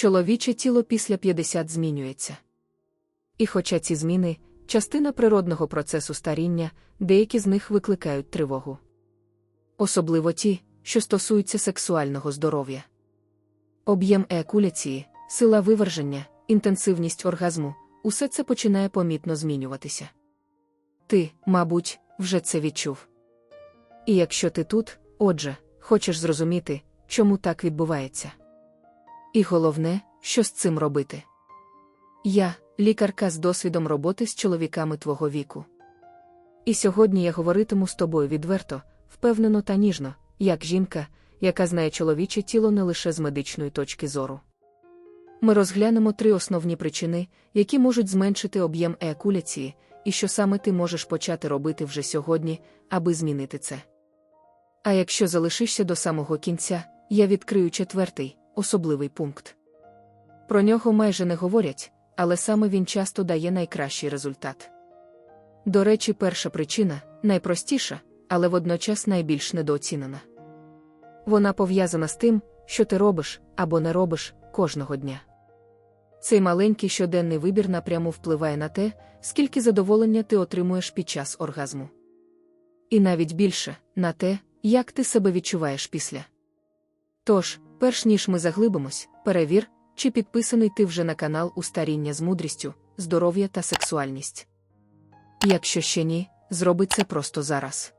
Чоловіче тіло після 50 змінюється. І хоча ці зміни частина природного процесу старіння, деякі з них викликають тривогу. Особливо ті, що стосуються сексуального здоров'я. Об'єм еякуляції, сила виверження, інтенсивність оргазму усе це починає помітно змінюватися. Ти, мабуть, вже це відчув. І якщо ти тут, отже, хочеш зрозуміти, чому так відбувається. І головне, що з цим робити. Я, лікарка з досвідом роботи з чоловіками твого віку. І сьогодні я говоритиму з тобою відверто, впевнено та ніжно, як жінка, яка знає чоловіче тіло не лише з медичної точки зору. Ми розглянемо три основні причини, які можуть зменшити об'єм еякуляції, і що саме ти можеш почати робити вже сьогодні, аби змінити це. А якщо залишишся до самого кінця, я відкрию четвертий, особливий пункт. Про нього майже не говорять, але саме він часто дає найкращий результат. До речі, перша причина найпростіша, але водночас найбільш недооцінена. Вона пов'язана з тим, що ти робиш або не робиш кожного дня. Цей маленький щоденний вибір напряму впливає на те, скільки задоволення ти отримуєш під час оргазму. І навіть більше на те, як ти себе відчуваєш після. Тож, перш ніж ми заглибимось, перевір, чи підписаний ти вже на канал Устаріння з мудрістю, здоров'я та сексуальність. Якщо ще ні, зроби це просто зараз.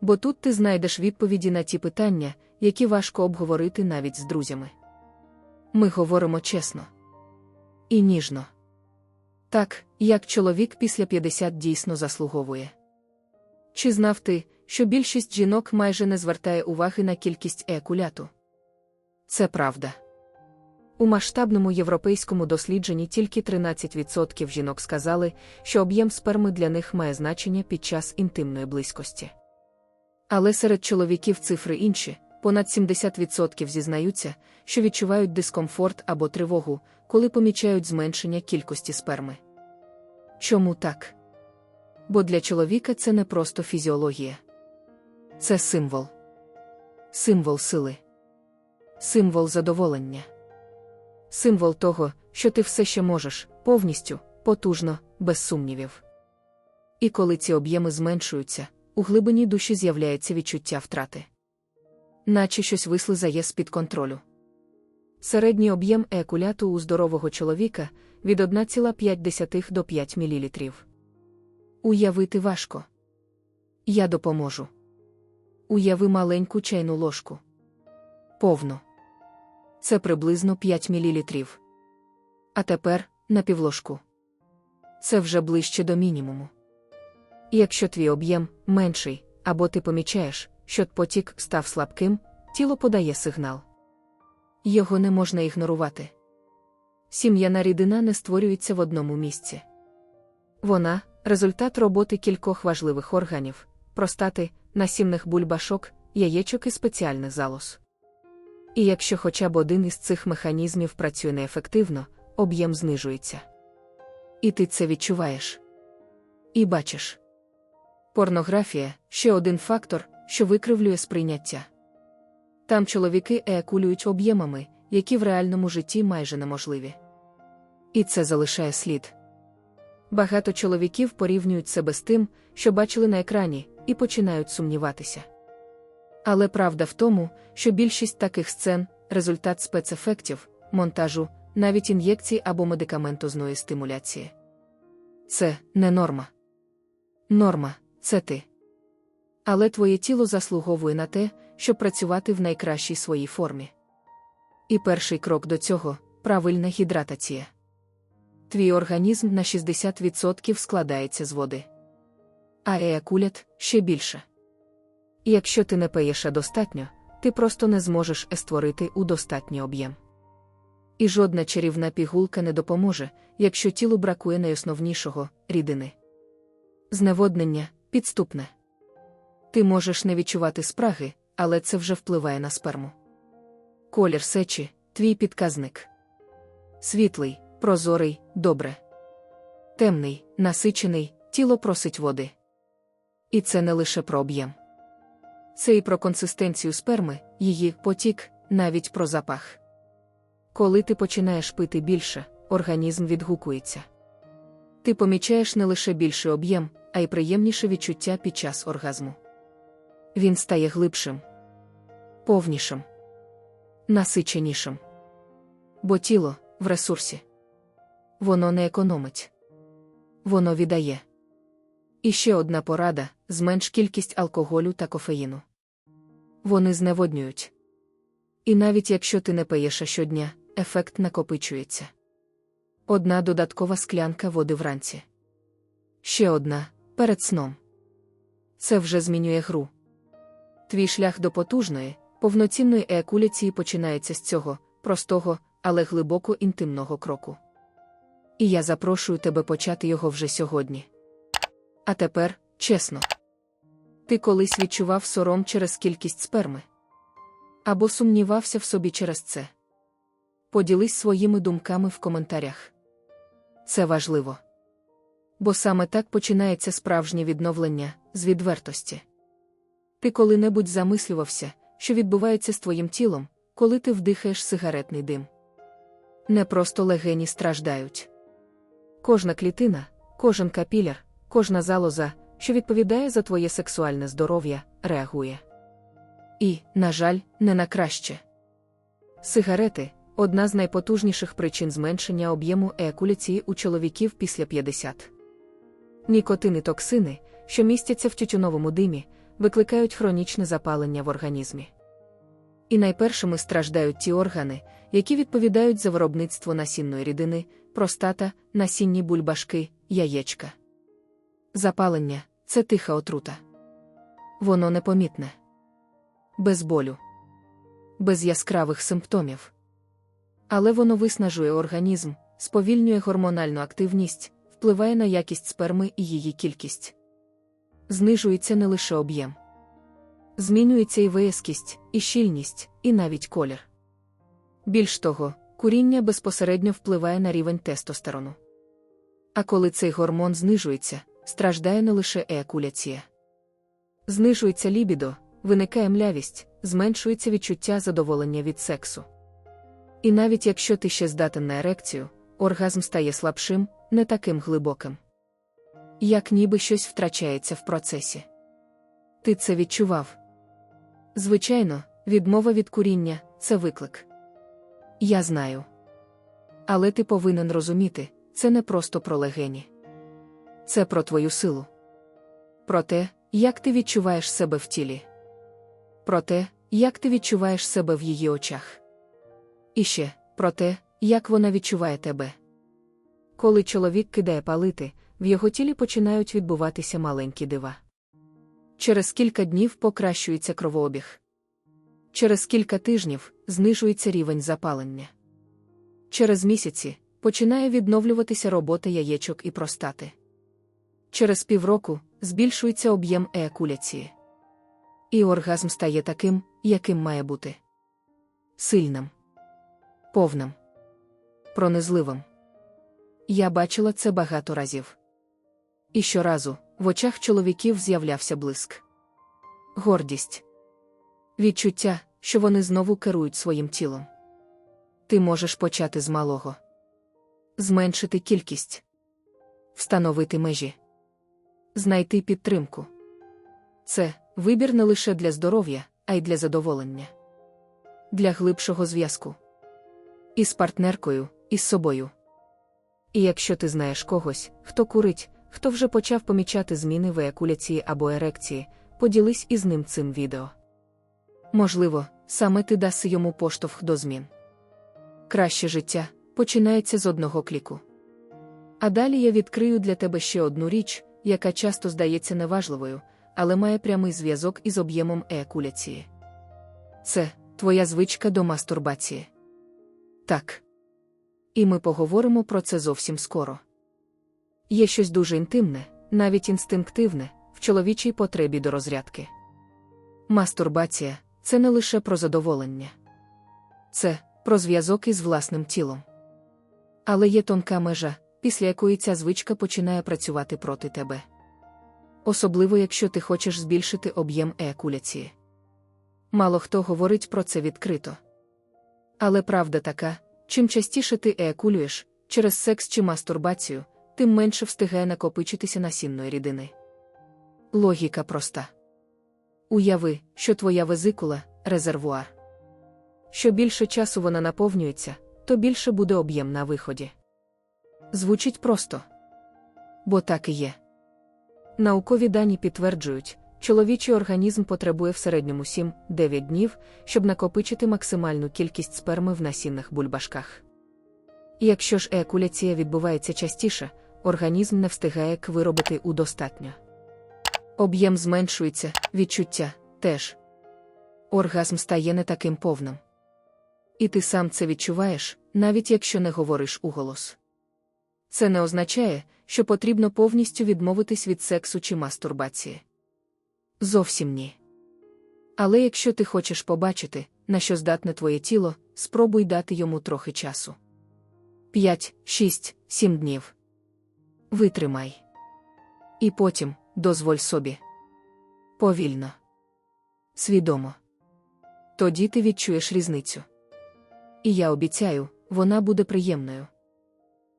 Бо тут ти знайдеш відповіді на ті питання, які важко обговорити навіть з друзями. Ми говоримо чесно і ніжно. Так, як чоловік після 50 дійсно заслуговує. Чи знав ти, що більшість жінок майже не звертає уваги на кількість еякуляту? Це правда. У масштабному європейському дослідженні тільки 13% жінок сказали, що об'єм сперми для них має значення під час інтимної близькості. Але серед чоловіків цифри інші, понад 70% зізнаються, що відчувають дискомфорт або тривогу, коли помічають зменшення кількості сперми. Чому так? Бо для чоловіка це не просто фізіологія. Це символ. Символ сили. Символ задоволення. Символ того, що ти все ще можеш, повністю, потужно, без сумнівів. І коли ці об'єми зменшуються, у глибині душі з'являється відчуття втрати. Наче щось вислизає з-під контролю. Середній об'єм еякуляту у здорового чоловіка від 1,5 до 5 мл. Уявити важко. Я допоможу. Уяви маленьку чайну ложку. Повну. Це приблизно 5 мл. А тепер напівложку. Це вже ближче до мінімуму. Якщо твій об'єм менший, або ти помічаєш, що потік став слабким, тіло подає сигнал. Його не можна ігнорувати. Сім'яна рідина не створюється в одному місці. Вона результат роботи кількох важливих органів, простати, насімних бульбашок, яєчок і спеціальних залоз. І якщо хоча б один із цих механізмів працює неефективно, об'єм знижується. І ти це відчуваєш. І бачиш. Порнографія ще один фактор, що викривлює сприйняття. Там чоловіки еякулюють об'ємами, які в реальному житті майже неможливі. І це залишає слід. Багато чоловіків порівнюють себе з тим, що бачили на екрані, і починають сумніватися. Але правда в тому, що більшість таких сцен результат спецефектів, монтажу, навіть ін'єкцій або медикаментозної стимуляції. Це не норма. Норма це ти. Але твоє тіло заслуговує на те, щоб працювати в найкращій своїй формі. І перший крок до цього правильна гідратація. Твій організм на 60% складається з води. А еякулят ще більше. І якщо ти не пиєш достатньо, ти просто не зможеш створити у достатній об'єм. І жодна чарівна пігулка не допоможе, якщо тілу бракує найосновнішого рідини. Зневоднення підступне. Ти можеш не відчувати спраги, але це вже впливає на сперму. Колір сечі твій підказник. Світлий, прозорий, добре. Темний, насичений, тіло просить води. І це не лише про об'єм. Це і про консистенцію сперми, її потік, навіть про запах. Коли ти починаєш пити більше, організм відгукується. Ти помічаєш не лише більший об'єм, а й приємніше відчуття під час оргазму. Він стає глибшим, повнішим, насиченішим. Бо тіло в ресурсі. Воно не економить. Воно віддає. І ще одна порада зменш кількість алкоголю та кофеїну. Вони зневоднюють. І навіть якщо ти не пиєш щодня, ефект накопичується. Одна додаткова склянка води вранці. Ще одна перед сном. Це вже змінює гру. Твій шлях до потужної, повноцінної еякуляції починається з цього простого, але глибоко інтимного кроку. І я запрошую тебе почати його вже сьогодні. А тепер, чесно, ти колись відчував сором через кількість сперми? Або сумнівався в собі через це? Поділись своїми думками в коментарях. Це важливо. Бо саме так починається справжнє відновлення з відвертості. Ти коли-небудь замислювався, що відбувається з твоїм тілом, коли ти вдихаєш сигаретний дим. Не просто легені страждають. Кожна клітина, кожен капіляр, кожна залоза, що відповідає за твоє сексуальне здоров'я, реагує. І, на жаль, не на краще. Сигарети одна з найпотужніших причин зменшення об'єму еякуляції у чоловіків після 50. Нікотини токсини, що містяться в тютюновому димі, викликають хронічне запалення в організмі. І найпершими страждають ті органи, які відповідають за виробництво насінної рідини, простата, насінні бульбашки, яєчка. Запалення це тиха отрута. Воно непомітне, без болю, без яскравих симптомів. Але воно виснажує організм, сповільнює гормональну активність, впливає на якість сперми і її кількість. Знижується не лише об'єм. Змінюється і виязкість, і щільність, і навіть колір. Більш того, куріння безпосередньо впливає на рівень тестостерону. А коли цей гормон знижується, страждає не лише еякуляція. Знижується лібідо, виникає млявість, зменшується відчуття задоволення від сексу. І навіть якщо ти ще здатен на ерекцію, оргазм стає слабшим, не таким глибоким. Як ніби щось втрачається в процесі. Ти це відчував. Звичайно, відмова від куріння це виклик. Я знаю. Але ти повинен розуміти, це не просто про легені. Це про твою силу. Про те, як ти відчуваєш себе в тілі. Про те, як ти відчуваєш себе в її очах. І ще про те, як вона відчуває тебе. Коли чоловік кидає палити, в його тілі починають відбуватися маленькі дива. Через кілька днів покращується кровообіг. Через кілька тижнів знижується рівень запалення. Через місяці починає відновлюватися робота яєчок і простати. Через півроку збільшується об'єм еякуляції. І оргазм стає таким, яким має бути сильним, повним, пронизливим. Я бачила це багато разів. І щоразу в очах чоловіків з'являвся блиск. Гордість. Відчуття, що вони знову керують своїм тілом. Ти можеш почати з малого, зменшити кількість, встановити межі, знайти підтримку. Це вибір не лише для здоров'я, а й для задоволення, для глибшого зв'язку. Із партнеркою, із собою. І якщо ти знаєш когось, хто курить, хто вже почав помічати зміни в еякуляції або ерекції, поділись із ним цим відео. Можливо, саме ти даси йому поштовх до змін. Краще життя починається з одного кліку. А далі я відкрию для тебе ще одну річ, яка часто здається неважливою, але має прямий зв'язок із об'ємом еякуляції. Це твоя звичка до мастурбації. Так. І ми поговоримо про це зовсім скоро. Є щось дуже інтимне, навіть інстинктивне, в чоловічій потребі до розрядки. Мастурбація це не лише про задоволення, це про зв'язок із власним тілом. Але є тонка межа, після якої ця звичка починає працювати проти тебе. Особливо якщо ти хочеш збільшити об'єм еякуляції. Мало хто говорить про це відкрито. Але правда така, Чим частіше ти еякулюєш через секс чи мастурбацію, тим менше встигає накопичитися насінної рідини. Логіка проста. Уяви, що твоя везикула резервуар. Що більше часу вона наповнюється, то більше буде об'єм на виході. Звучить просто. Бо так і є. Наукові дані підтверджують, чоловічий організм потребує в середньому 7-9 днів, щоб накопичити максимальну кількість сперми в насінних бульбашках. Якщо ж еякуляція відбувається частіше, організм не встигає виробити у достатньо. Об'єм зменшується, відчуття теж. Оргазм стає не таким повним. І ти сам це відчуваєш, навіть якщо не говориш уголос. Це не означає, що потрібно повністю відмовитись від сексу чи мастурбації. Зовсім ні. Але якщо ти хочеш побачити, на що здатне твоє тіло, спробуй дати йому трохи часу. 5, 6, 7 днів. Витримай. І потім дозволь собі. Повільно. Свідомо. Тоді ти відчуєш різницю. І я обіцяю, вона буде приємною.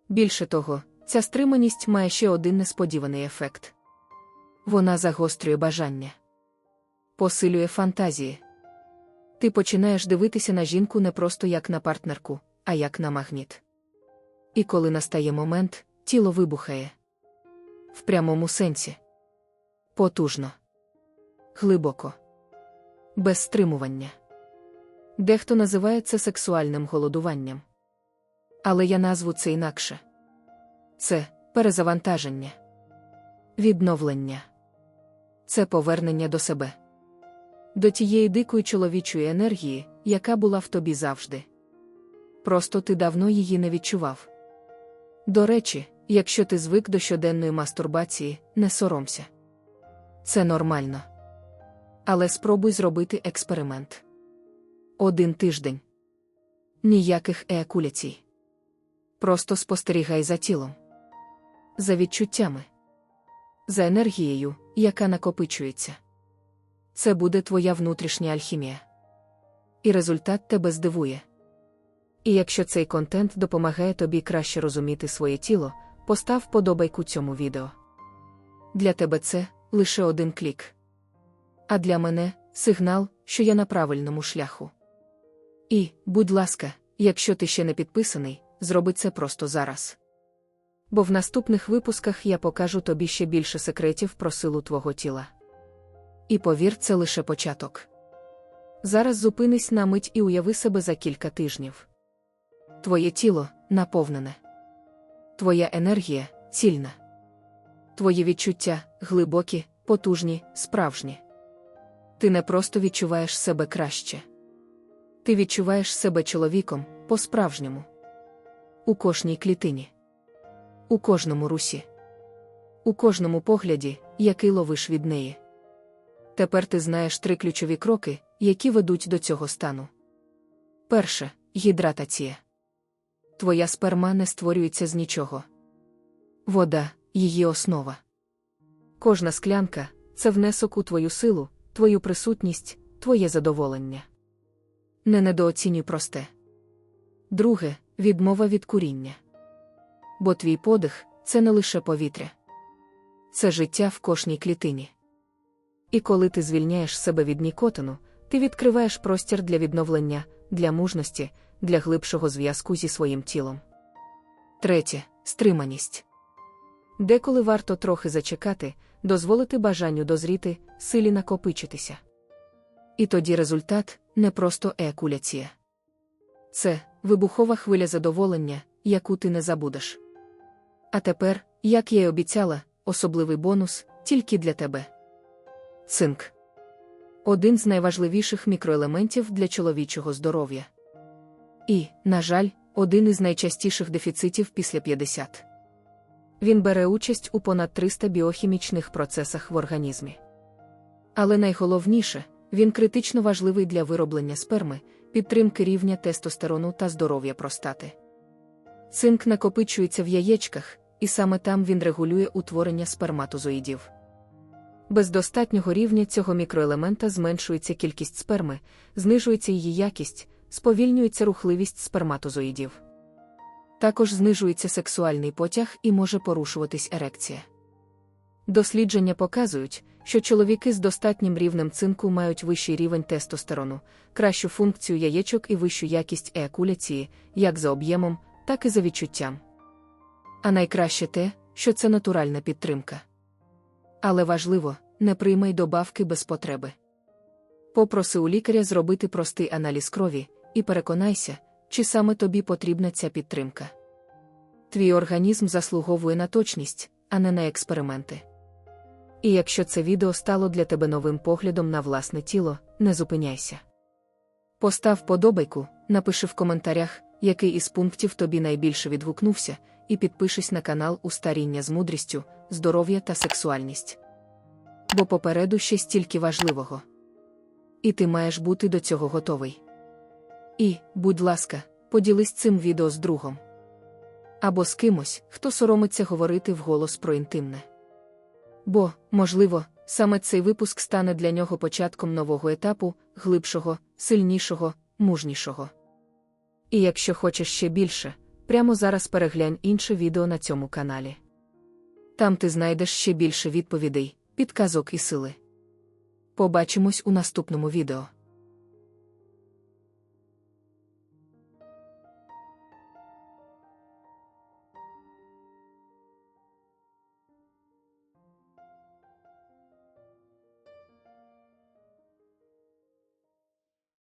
Більше того, ця стриманість має ще один несподіваний ефект. Вона загострює бажання, посилює фантазії. Ти починаєш дивитися на жінку не просто як на партнерку, а як на магніт. І коли настає момент, тіло вибухає. В прямому сенсі. Потужно, глибоко, без стримування. Дехто називає це сексуальним голодуванням. Але я назву це інакше це перезавантаження, відновлення, це повернення до себе, до тієї дикої чоловічої енергії, яка була в тобі завжди. Просто ти давно її не відчував. До речі, якщо ти звик до щоденної мастурбації, не соромся. Це нормально. Але спробуй зробити експеримент. Один тиждень. Ніяких еякуляцій. Просто спостерігай за тілом, за відчуттями, за енергією, яка накопичується. Це буде твоя внутрішня алхімія. І результат тебе здивує. І якщо цей контент допомагає тобі краще розуміти своє тіло, постав подобайку цьому відео. Для тебе це лише один клік. А для мене сигнал, що я на правильному шляху. І, будь ласка, якщо ти ще не підписаний, зроби це просто зараз. Бо в наступних випусках я покажу тобі ще більше секретів про силу твого тіла. І повір, це лише початок. Зараз зупинись на мить і уяви себе за кілька тижнів. Твоє тіло наповнене, твоя енергія цільна, твої відчуття глибокі, потужні, справжні. Ти не просто відчуваєш себе краще. Ти відчуваєш себе чоловіком по-справжньому. У кожній клітині, у кожному русі, у кожному погляді, який ловиш від неї. Тепер ти знаєш три ключові кроки, які ведуть до цього стану. Перше гідратація. Твоя сперма не створюється з нічого. Вода її основа. Кожна склянка це внесок у твою силу, твою присутність, твоє задоволення. Не недооцінюй просте. Друге відмова від куріння. Бо твій подих це не лише повітря, це життя в кожній клітині. І коли ти звільняєш себе від нікотину, ти відкриваєш простір для відновлення, для мужності, для глибшого зв'язку зі своїм тілом. Третє стриманість. Деколи варто трохи зачекати, дозволити бажанню дозріти, силі накопичитися. І тоді результат не просто еякуляція. Це вибухова хвиля задоволення, яку ти не забудеш. А тепер, як я й обіцяла, особливий бонус тільки для тебе. Цинк один з найважливіших мікроелементів для чоловічого здоров'я. І, на жаль, один із найчастіших дефіцитів після 50. Він бере участь у понад 300 біохімічних процесах в організмі. Але найголовніше, він критично важливий для вироблення сперми, підтримки рівня тестостерону та здоров'я простати. Цинк накопичується в яєчках, і саме там він регулює утворення сперматозоїдів. Без достатнього рівня цього мікроелемента зменшується кількість сперми, знижується її якість, сповільнюється рухливість сперматозоїдів. Також знижується сексуальний потяг і може порушуватись ерекція. Дослідження показують, що чоловіки з достатнім рівнем цинку мають вищий рівень тестостерону, кращу функцію яєчок і вищу якість еякуляції, як за об'ємом, так і за відчуттям. А найкраще те, що це натуральна підтримка. Але важливо, не приймай добавки без потреби. Попроси у лікаря зробити простий аналіз крові і переконайся, чи саме тобі потрібна ця підтримка. Твій організм заслуговує на точність, а не на експерименти. І якщо це відео стало для тебе новим поглядом на власне тіло, не зупиняйся. Постав подобайку, напиши в коментарях, який із пунктів тобі найбільше відгукнувся, і підпишись на канал у старіння з мудрістю, здоров'я та сексуальність. Бо попереду ще стільки важливого. І ти маєш бути до цього готовий. І, будь ласка, поділись цим відео з другом. Або з кимось, хто соромиться говорити вголос про інтимне. Бо, можливо, саме цей випуск стане для нього початком нового етапу, глибшого, сильнішого, мужнішого. І якщо хочеш ще більше, прямо зараз переглянь інше відео на цьому каналі. Там ти знайдеш ще більше відповідей, підказок і сили. Побачимось у наступному відео.